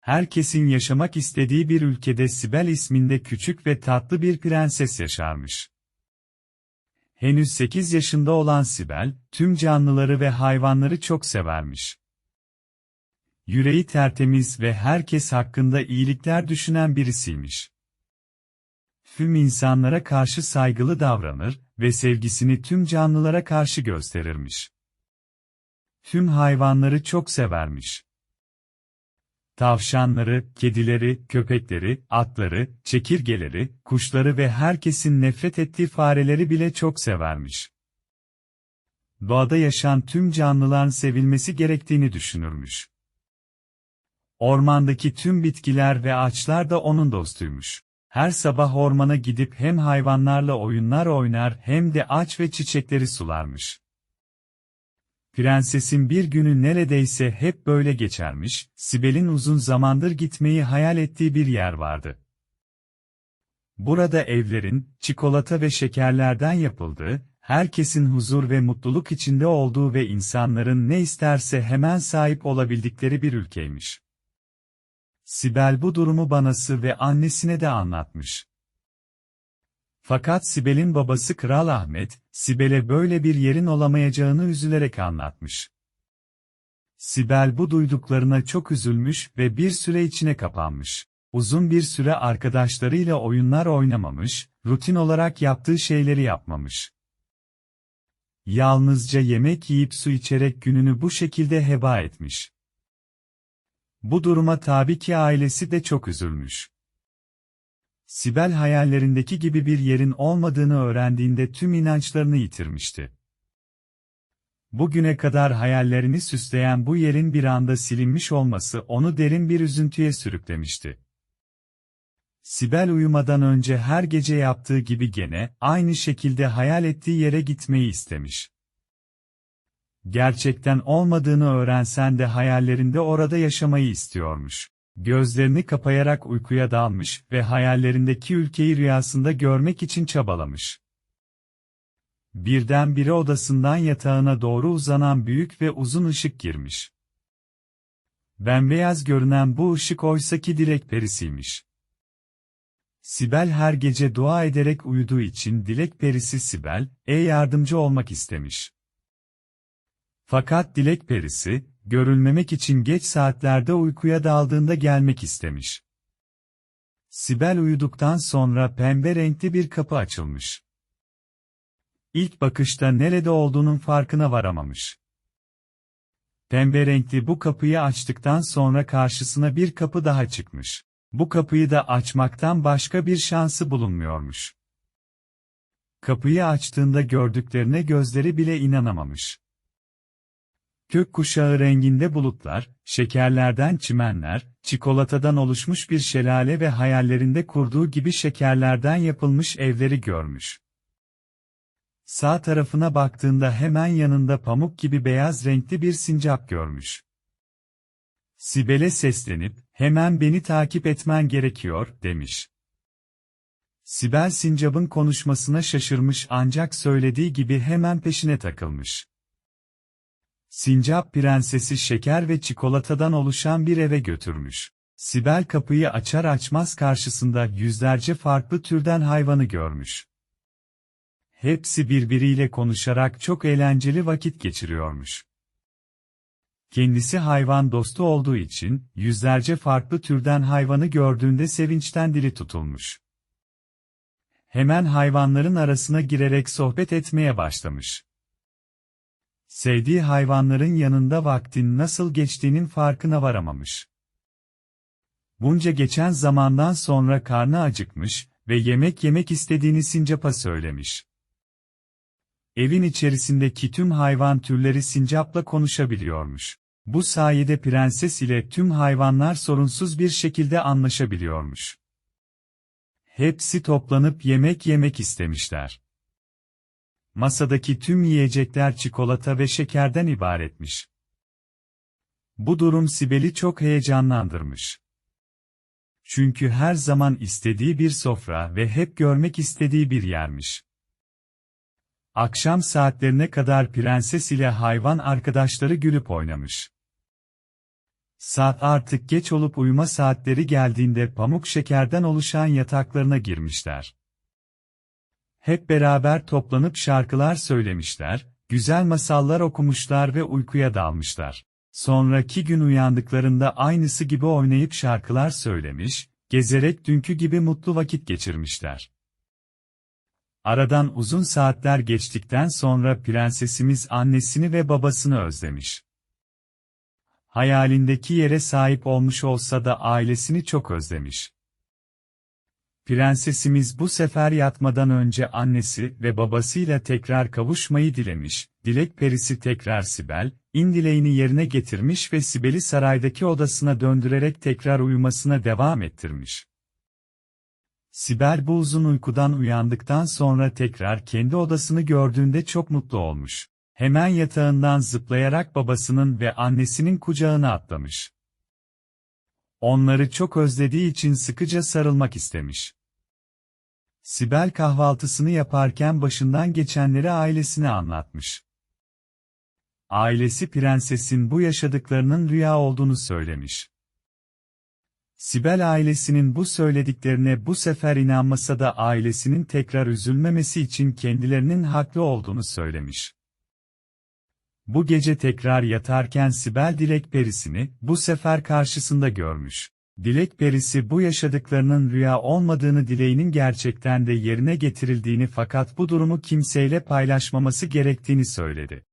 Herkesin yaşamak istediği bir ülkede Sibel isminde küçük ve tatlı bir prenses yaşarmış. Henüz 8 yaşında olan Sibel, tüm canlıları ve hayvanları çok severmiş. Yüreği tertemiz ve herkes hakkında iyilikler düşünen birisiymiş. Tüm insanlara karşı saygılı davranır ve sevgisini tüm canlılara karşı gösterirmiş. Tüm hayvanları çok severmiş. Tavşanları, kedileri, köpekleri, atları, çekirgeleri, kuşları ve herkesin nefret ettiği fareleri bile çok severmiş. Doğada yaşayan tüm canlıların sevilmesi gerektiğini düşünürmüş. Ormandaki tüm bitkiler ve ağaçlar da onun dostuymuş. Her sabah ormana gidip hem hayvanlarla oyunlar oynar hem de ağaç ve çiçekleri sularmış. Prensesin bir günü neredeyse hep böyle geçermiş, Sibel'in uzun zamandır gitmeyi hayal ettiği bir yer vardı. Burada evlerin, çikolata ve şekerlerden yapıldığı, herkesin huzur ve mutluluk içinde olduğu ve insanların ne isterse hemen sahip olabildikleri bir ülkeymiş. Sibel bu durumu banası ve annesine de anlatmış. Fakat Sibel'in babası Kral Ahmet, Sibel'e böyle bir yerin olamayacağını üzülerek anlatmış. Sibel bu duyduklarına çok üzülmüş ve bir süre içine kapanmış. Uzun bir süre arkadaşlarıyla oyunlar oynamamış, rutin olarak yaptığı şeyleri yapmamış. Yalnızca yemek yiyip su içerek gününü bu şekilde heba etmiş. Bu duruma tabii ki ailesi de çok üzülmüş. Sibel hayallerindeki gibi bir yerin olmadığını öğrendiğinde tüm inançlarını yitirmişti. Bugüne kadar hayallerini süsleyen bu yerin bir anda silinmiş olması onu derin bir üzüntüye sürüklemişti. Sibel uyumadan önce her gece yaptığı gibi gene, aynı şekilde hayal ettiği yere gitmeyi istemiş. Gerçekten olmadığını öğrensen de hayallerinde orada yaşamayı istiyormuş. Gözlerini kapayarak uykuya dalmış ve hayallerindeki ülkeyi rüyasında görmek için çabalamış. Birdenbire odasından yatağına doğru uzanan büyük ve uzun ışık girmiş. Bembeyaz görünen bu ışık oysaki dilek perisiymiş. Sibel her gece dua ederek uyuduğu için dilek perisi Sibel, e yardımcı olmak istemiş. Fakat dilek perisi, görülmemek için geç saatlerde uykuya daldığında gelmek istemiş. Sibel uyuduktan sonra pembe renkli bir kapı açılmış. İlk bakışta nerede olduğunun farkına varamamış. Pembe renkli bu kapıyı açtıktan sonra karşısına bir kapı daha çıkmış. Bu kapıyı da açmaktan başka bir şansı bulunmuyormuş. Kapıyı açtığında gördüklerine gözleri bile inanamamış. Gökkuşağı renginde bulutlar, şekerlerden çimenler, çikolatadan oluşmuş bir şelale ve hayallerinde kurduğu gibi şekerlerden yapılmış evleri görmüş. Sağ tarafına baktığında hemen yanında pamuk gibi beyaz renkli bir sincap görmüş. Sibel'e seslenip, hemen beni takip etmen gerekiyor, demiş. Sibel sincapın konuşmasına şaşırmış ancak söylediği gibi hemen peşine takılmış. Sincap prensesi şeker ve çikolatadan oluşan bir eve götürmüş. Sibel kapıyı açar açmaz karşısında yüzlerce farklı türden hayvanı görmüş. Hepsi birbiriyle konuşarak çok eğlenceli vakit geçiriyormuş. Kendisi hayvan dostu olduğu için, yüzlerce farklı türden hayvanı gördüğünde sevinçten dili tutulmuş. Hemen hayvanların arasına girerek sohbet etmeye başlamış. Sevdiği hayvanların yanında vaktin nasıl geçtiğinin farkına varamamış. Bunca geçen zamandan sonra karnı acıkmış ve yemek yemek istediğini sincapa söylemiş. Evin içerisindeki tüm hayvan türleri sincapla konuşabiliyormuş. Bu sayede prenses ile tüm hayvanlar sorunsuz bir şekilde anlaşabiliyormuş. Hepsi toplanıp yemek yemek istemişler. Masadaki tüm yiyecekler çikolata ve şekerden ibaretmiş. Bu durum Sibel'i çok heyecanlandırmış. Çünkü her zaman istediği bir sofra ve hep görmek istediği bir yermiş. Akşam saatlerine kadar prenses ile hayvan arkadaşları gülüp oynamış. Saat artık geç olup uyuma saatleri geldiğinde pamuk şekerden oluşan yataklarına girmişler. Hep beraber toplanıp şarkılar söylemişler, güzel masallar okumuşlar ve uykuya dalmışlar. Sonraki gün uyandıklarında aynısı gibi oynayıp şarkılar söylemiş, gezerek dünkü gibi mutlu vakit geçirmişler. Aradan uzun saatler geçtikten sonra prensesimiz annesini ve babasını özlemiş. Hayalindeki yere sahip olmuş olsa da ailesini çok özlemiş. Prensesimiz bu sefer yatmadan önce annesi ve babasıyla tekrar kavuşmayı dilemiş, dilek perisi tekrar Sibel, in dileğini yerine getirmiş ve Sibel'i saraydaki odasına döndürerek tekrar uyumasına devam ettirmiş. Sibel bu uzun uykudan uyandıktan sonra tekrar kendi odasını gördüğünde çok mutlu olmuş. Hemen yatağından zıplayarak babasının ve annesinin kucağına atlamış. Onları çok özlediği için sıkıca sarılmak istemiş. Sibel kahvaltısını yaparken başından geçenleri ailesine anlatmış. Ailesi prensesin bu yaşadıklarının rüya olduğunu söylemiş. Sibel ailesinin bu söylediklerine bu sefer inanmasa da ailesinin tekrar üzülmemesi için kendilerinin haklı olduğunu söylemiş. Bu gece tekrar yatarken Sibel Dilek Perisi'ni bu sefer karşısında görmüş. Dilek Perisi bu yaşadıklarının rüya olmadığını dileğinin gerçekten de yerine getirildiğini fakat bu durumu kimseyle paylaşmaması gerektiğini söyledi.